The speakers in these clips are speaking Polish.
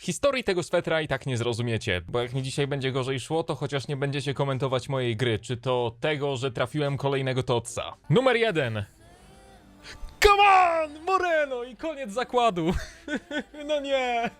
Historii tego swetra i tak nie zrozumiecie, bo jak mi dzisiaj będzie gorzej szło, to chociaż nie będziecie komentować mojej gry, czy to tego, że trafiłem kolejnego totsa. Numer jeden. Come on! Moreno! I koniec zakładu. no nie.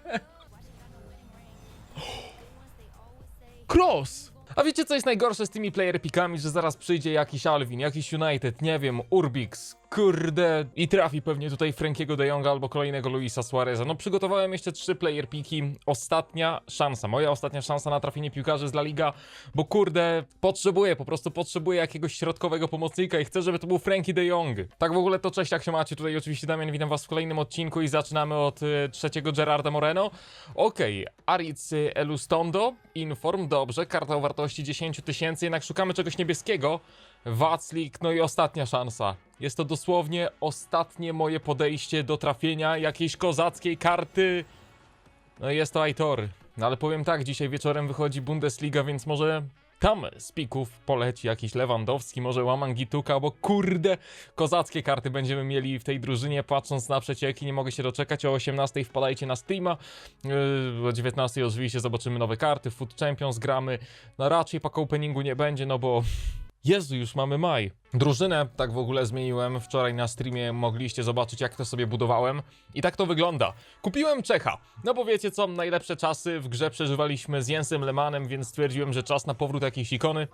Cross! A wiecie co jest najgorsze z tymi player pikami, że zaraz przyjdzie jakiś Alvin, jakiś United, nie wiem, Urbix, kurde i trafi pewnie tutaj Frankiego de Jonga albo kolejnego Luisa Suareza. No przygotowałem jeszcze trzy player piki, ostatnia szansa, moja ostatnia szansa na trafienie piłkarzy z La Liga, bo kurde, potrzebuję, po prostu potrzebuję jakiegoś środkowego pomocnika i chcę, żeby to był Frankie de Jong. Tak w ogóle to cześć, jak się macie, tutaj oczywiście Damian, witam was w kolejnym odcinku i zaczynamy od y, trzeciego Gerarda Moreno. Okej, Aric y, Elustondo, Inform, dobrze, karta o wartości 10 tysięcy, jednak szukamy czegoś niebieskiego. Waclik, no i ostatnia szansa. Jest to dosłownie ostatnie moje podejście do trafienia jakiejś kozackiej karty. No jest to Aitor. No ale powiem tak, dzisiaj wieczorem wychodzi Bundesliga, więc może tam z pików poleci jakiś Lewandowski, może Łamangituka, bo kurde, kozackie karty będziemy mieli w tej drużynie, patrząc na przecieki, nie mogę się doczekać, o 18 wpadajcie na Steama, yy, o 19 oczywiście zobaczymy nowe karty, Food Champions gramy, no raczej pack openingu nie będzie, no bo Jezu, już mamy maj. Drużynę tak w ogóle zmieniłem. Wczoraj na streamie mogliście zobaczyć, jak to sobie budowałem. I tak to wygląda. Kupiłem Czecha. No bo wiecie co, najlepsze czasy w grze przeżywaliśmy z Jensem Lemanem, więc stwierdziłem, że czas na powrót jakiejś ikony.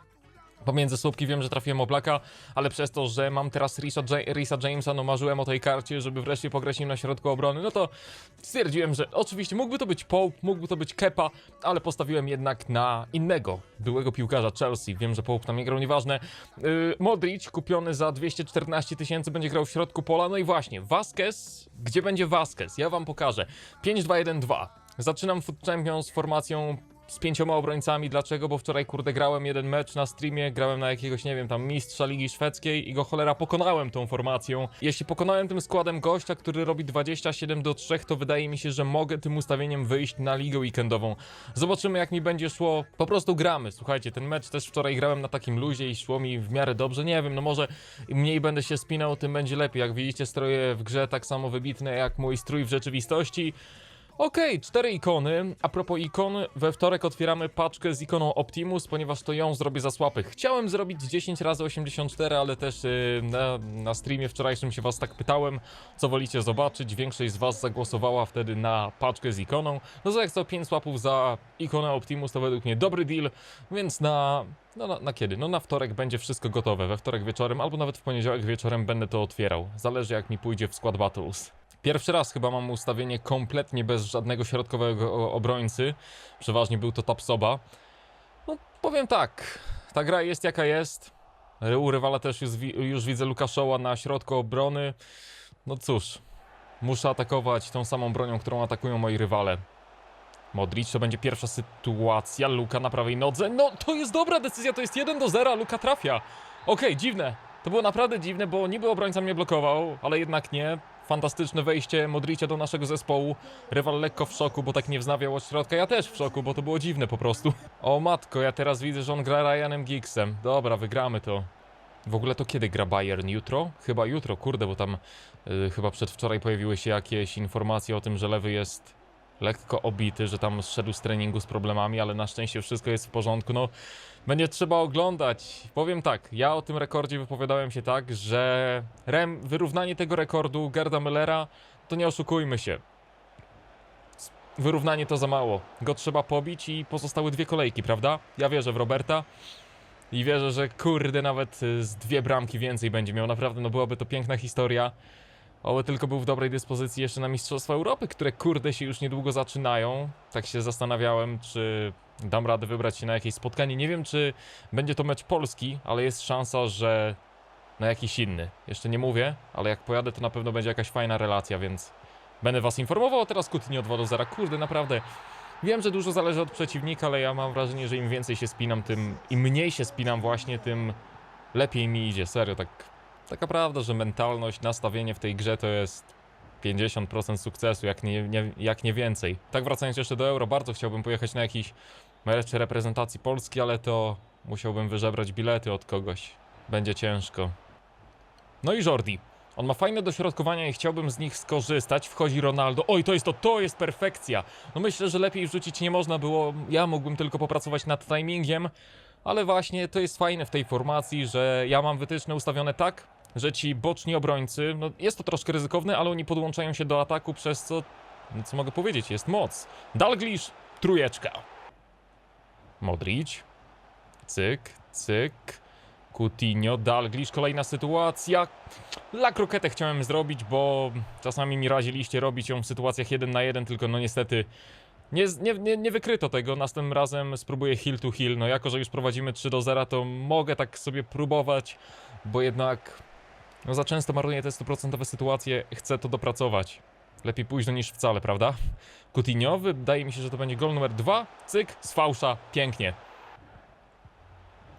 Pomiędzy słupki wiem, że trafiłem Oblaka, ale przez to, że mam teraz Risa, Ja- Risa Jamesa, no marzyłem o tej karcie, żeby wreszcie pograć na środku obrony, no to stwierdziłem, że oczywiście mógłby to być Pope, mógłby to być Kepa, ale postawiłem jednak na innego, byłego piłkarza Chelsea. Wiem, że Pope tam nie grał, nieważne. Yy, Modric, kupiony za 214 tysięcy, będzie grał w środku pola, no i właśnie, Vasquez, gdzie będzie Vasquez? Ja wam pokażę. 5-2-1-2. Zaczynam Foot Champions z formacją z pięcioma obrońcami. Dlaczego? Bo wczoraj, kurde, grałem jeden mecz na streamie, grałem na jakiegoś, nie wiem, tam mistrza Ligi Szwedzkiej i go cholera pokonałem tą formacją. Jeśli pokonałem tym składem gościa, który robi 27 do 3, to wydaje mi się, że mogę tym ustawieniem wyjść na ligę weekendową. Zobaczymy, jak mi będzie szło. Po prostu gramy. Słuchajcie, ten mecz też wczoraj grałem na takim luzie i szło mi w miarę dobrze. Nie wiem, no może mniej będę się spinał, tym będzie lepiej. Jak widzicie, stroje w grze tak samo wybitne jak mój strój w rzeczywistości. Okej, cztery ikony. A propos ikon, we wtorek otwieramy paczkę z ikoną Optimus, ponieważ to ją zrobię za słapy. Chciałem zrobić 10 razy 84, ale też yy, na, na streamie wczorajszym się was tak pytałem, co wolicie zobaczyć. Większość z was zagłosowała wtedy na paczkę z ikoną. No to jak co 5 łapów za ikonę Optimus to według mnie dobry deal, więc na... No na, na kiedy? No na wtorek będzie wszystko gotowe. We wtorek wieczorem albo nawet w poniedziałek wieczorem będę to otwierał. Zależy jak mi pójdzie w Squad Battles. Pierwszy raz chyba mam ustawienie kompletnie bez żadnego środkowego obrońcy. Przeważnie był to Tapsoba. No powiem tak, ta gra jest jaka jest. U rywala też już, już widzę Lukaszoła na środku obrony. No cóż, muszę atakować tą samą bronią, którą atakują moi rywale. Modric to będzie pierwsza sytuacja. Luka na prawej nodze. No to jest dobra decyzja, to jest 1 do 0. Luka trafia. Okej, dziwne. To było naprawdę dziwne, bo niby obrońca mnie blokował, ale jednak nie. Fantastyczne wejście Modricia do naszego zespołu. Rywal lekko w szoku, bo tak nie wznawiał od środka. Ja też w szoku, bo to było dziwne po prostu. O matko, ja teraz widzę, że on gra Ryanem Giggsem. Dobra, wygramy to. W ogóle to kiedy gra Bayern? Jutro? Chyba jutro, kurde, bo tam y, chyba przedwczoraj pojawiły się jakieś informacje o tym, że lewy jest lekko obity, że tam zszedł z treningu z problemami, ale na szczęście wszystko jest w porządku. No, będzie trzeba oglądać. Powiem tak, ja o tym rekordzie wypowiadałem się tak, że rem, wyrównanie tego rekordu Gerda Müllera, to nie oszukujmy się. Wyrównanie to za mało. Go trzeba pobić i pozostały dwie kolejki, prawda? Ja wierzę w Roberta. I wierzę, że kurde, nawet y, z dwie bramki więcej będzie miał. Naprawdę, no byłaby to piękna historia. Oby tylko był w dobrej dyspozycji jeszcze na Mistrzostwa Europy, które kurde się już niedługo zaczynają. Tak się zastanawiałem, czy dam radę wybrać się na jakieś spotkanie. Nie wiem, czy będzie to mecz polski, ale jest szansa, że na jakiś inny. Jeszcze nie mówię, ale jak pojadę, to na pewno będzie jakaś fajna relacja, więc będę was informował. A teraz Coutinho od 2 do 0. Kurde, naprawdę. Wiem, że dużo zależy od przeciwnika, ale ja mam wrażenie, że im więcej się spinam, tym im mniej się spinam właśnie, tym lepiej mi idzie. Serio, tak taka prawda, że mentalność, nastawienie w tej grze to jest 50% sukcesu, jak nie, nie, jak nie więcej. Tak wracając jeszcze do Euro, bardzo chciałbym pojechać na jakiś mecz reprezentacji Polski, ale to musiałbym wyżebrać bilety od kogoś. Będzie ciężko. No i Jordi. On ma fajne dośrodkowania i chciałbym z nich skorzystać. Wchodzi Ronaldo. Oj, to jest to, to jest perfekcja. No myślę, że lepiej wrzucić nie można było. Ja mógłbym tylko popracować nad timingiem, ale właśnie to jest fajne w tej formacji, że ja mam wytyczne ustawione tak, że ci boczni obrońcy, no jest to troszkę ryzykowne, ale oni podłączają się do ataku, przez co, co mogę powiedzieć, jest moc. Dalglish, trójeczka. Modric, cyk, cyk. Coutinho, Dalglish, kolejna sytuacja. La kroketę chciałem zrobić, bo czasami mi raziliście robić ją w sytuacjach 1 na 1, tylko no niestety nie, nie, nie, wykryto tego. Następnym razem spróbuję hill to hill. No jako, że już prowadzimy 3 do 0, to mogę tak sobie próbować, bo jednak no za często marnuję te 100% sytuacje, chcę to dopracować. Lepiej późno niż wcale, prawda? Coutinho, wydaje mi się, że to będzie gol numer 2. Cyk, z fałsza, pięknie.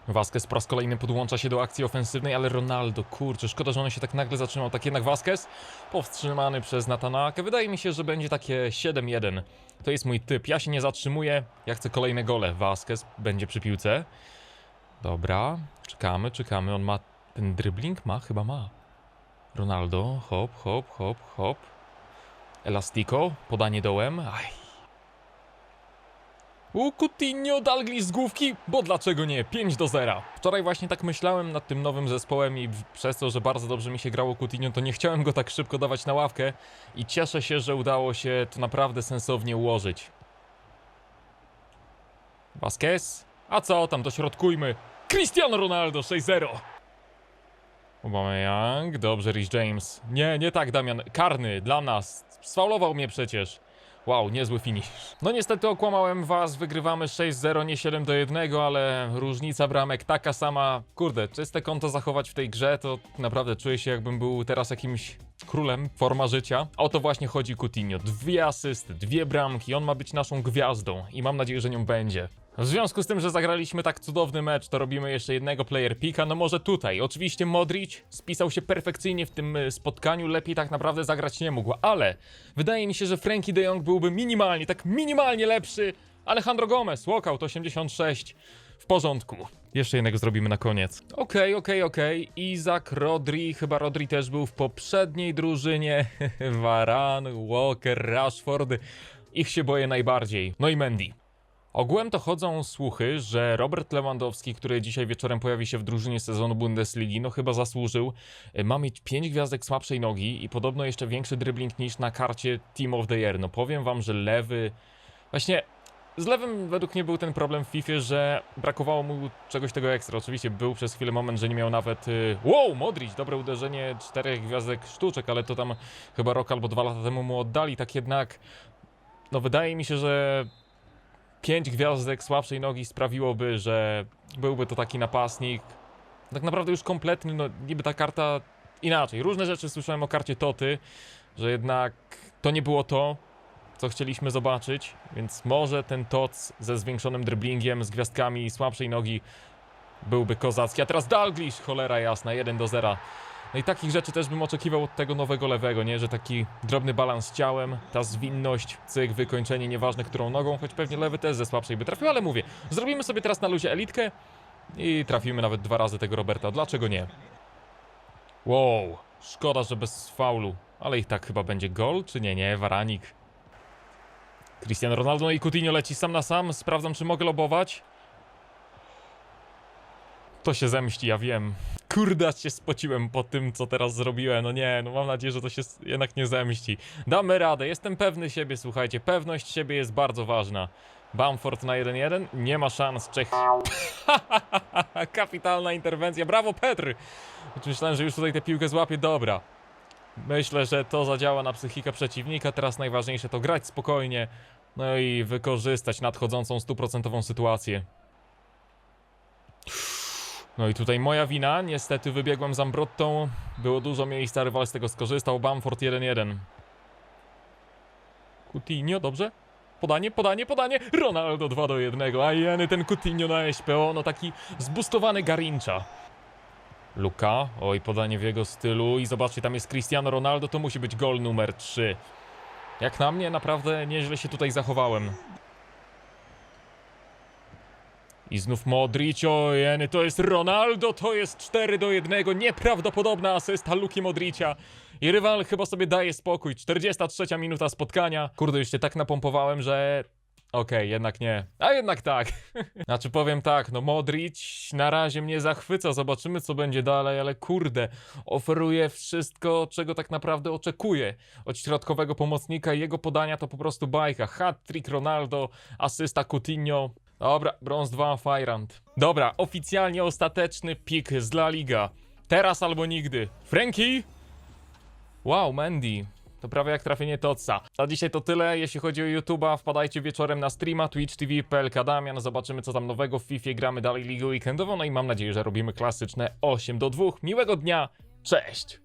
Vasquez po raz kolejny podłącza się do akcji ofensywnej, ale Ronaldo, kurczę, szkoda, że on się tak nagle zatrzymał. Tak jednak Vasquez, powstrzymany przez Natanakę. Wydaje mi się, że będzie takie 7-1. To jest mój typ. Ja się nie zatrzymuję, ja chcę kolejne gole. Vasquez będzie przy piłce. Dobra, czekamy, czekamy. On ma ten dribbling? Ma? Chyba ma. Ronaldo, hop, hop, hop, hop. Elastico, podanie dołem. Aj. U Coutinho Dalglish z główki, bo dlaczego nie? 5 do 0. Wczoraj właśnie tak myślałem nad tym nowym zespołem i przez to, że bardzo dobrze mi się grało Coutinho, to nie chciałem go tak szybko dawać na ławkę i cieszę się, że udało się to naprawdę sensownie ułożyć. Vasquez? A co tam, dośrodkujmy. Cristiano Ronaldo 6-0. Aubameyang, dobrze, Rhys James. Nie, nie tak, Damian. Karny dla nas. Sfaulował mnie przecież. Wow, niezły finish. No niestety okłamałem was, wygrywamy 6-0, nie 7 do 1, ale różnica bramek taka sama. Kurde, czyste konto zachować w tej grze, to naprawdę czuję się jakbym był teraz jakimś królem, forma życia. O to właśnie chodzi Coutinho. Dwie asysty, dwie bramki, on ma być naszą gwiazdą i mam nadzieję, że nią będzie. W związku z tym, że zagraliśmy tak cudowny mecz, to robimy jeszcze jednego player picka, no może tutaj. Oczywiście Modric spisał się perfekcyjnie w tym y, spotkaniu, lepiej tak naprawdę zagrać nie mógł, ale wydaje mi się, że Frankie de Jong byłby minimalnie, tak minimalnie lepszy. Alejandro Gomez, walkout 86, w porządku. Jeszcze jednego zrobimy na koniec. Okej, okej, okej. Izak, Rodri, chyba Rodri też był w poprzedniej drużynie. Varan, Walker, Rashford. Ich się boję najbardziej. No i Mendy. Ogółem to chodzą słuchy, że Robert Lewandowski, który dzisiaj wieczorem pojawi się w drużynie sezonu Bundesligi, no chyba zasłużył, y, ma mieć 5 gwiazdek słabszej nogi i podobno jeszcze większy dribbling niż na karcie Team of the Year. No powiem wam, że lewy... Właśnie z lewym według mnie był ten problem w FIFA, że brakowało mu czegoś tego ekstra. Oczywiście był przez chwilę moment, że nie miał nawet... y, Wow, Modric, dobre uderzenie, czterech gwiazdek sztuczek, ale to tam chyba rok albo dwa lata temu mu oddali, tak jednak... No wydaje mi się, że pięć gwiazdek słabszej nogi sprawiłoby, że byłby to taki napastnik. Tak naprawdę już kompletny, no niby ta karta inaczej. Różne rzeczy słyszałem o karcie Toty, że jednak to nie było to, co chcieliśmy zobaczyć, więc może ten TOC ze zwiększonym dribblingiem, z gwiazdkami słabszej nogi byłby kozacki. A teraz Dalglish, cholera jasna, 1 do 0. No i takich rzeczy też bym oczekiwał od tego nowego lewego, nie? Że taki drobny balans ciałem, ta zwinność, cyk, wykończenie, nieważne którą nogą, choć pewnie lewy też ze słabszej by trafił, ale mówię, zrobimy sobie teraz na luzie elitkę i trafimy nawet dwa razy tego Roberta, dlaczego nie? Wow, szkoda, że bez faulu, ale ich tak chyba będzie gol, czy nie, nie, Waranik. Cristiano Ronaldo i Coutinho leci sam na sam, sprawdzam czy mogę lobować. To się zemści, ja wiem. Kurde, aż się spociłem po tym, co teraz zrobiłem. No nie, no mam nadzieję, że to się jednak nie zemści. Damy radę, jestem pewny siebie, słuchajcie. Pewność siebie jest bardzo ważna. Bamford na 1-1, nie ma szans. Czech. Kapitalna interwencja, brawo Petr! Myślałem, że już tutaj tę piłkę złapie, dobra. Myślę, że to zadziała na psychikę przeciwnika. Teraz najważniejsze to grać spokojnie, no i wykorzystać nadchodzącą stuprocentową sytuację. No i tutaj moja wina, niestety wybiegłem z Ambrottą, było dużo miejsca, rywal z tego skorzystał, Bamford 1-1. Coutinho, dobrze? Podanie, podanie, podanie, Ronaldo 2 do 1, a jeny ten Coutinho na SPO, no taki zbustowany Garincha. Luka, oj podanie w jego stylu i zobaczcie, tam jest Cristiano Ronaldo, to musi być gol numer 3. Jak na mnie, naprawdę nieźle się tutaj zachowałem. I znów Modric, ojeny, to jest Ronaldo, to jest 4 do 1, nieprawdopodobna asysta Luki Modricia. I rywal chyba sobie daje spokój, 43 minuta spotkania. Kurde, już się tak napompowałem, że... Okej, jednak nie. A jednak tak. Znaczy powiem tak, no Modric na razie mnie zachwyca, zobaczymy co będzie dalej, ale kurde, oferuje wszystko, czego tak naprawdę oczekuję od środkowego pomocnika jego podania to po prostu bajka. Hat-trick Ronaldo, asysta Coutinho. Dobra, brąz 2, Fajrant. Dobra, oficjalnie ostateczny pik z La Liga. Teraz albo nigdy. Frankie? Wow, Mandy. To prawie jak trafienie Totsa. A dzisiaj to tyle, jeśli chodzi o YouTube'a. Wpadajcie wieczorem na streama Twitch TV, PLK Damian. Zobaczymy co tam nowego w FIFA. Gramy dalej ligę weekendową. No i mam nadzieję, że robimy klasyczne 8 do 2. Miłego dnia. Cześć!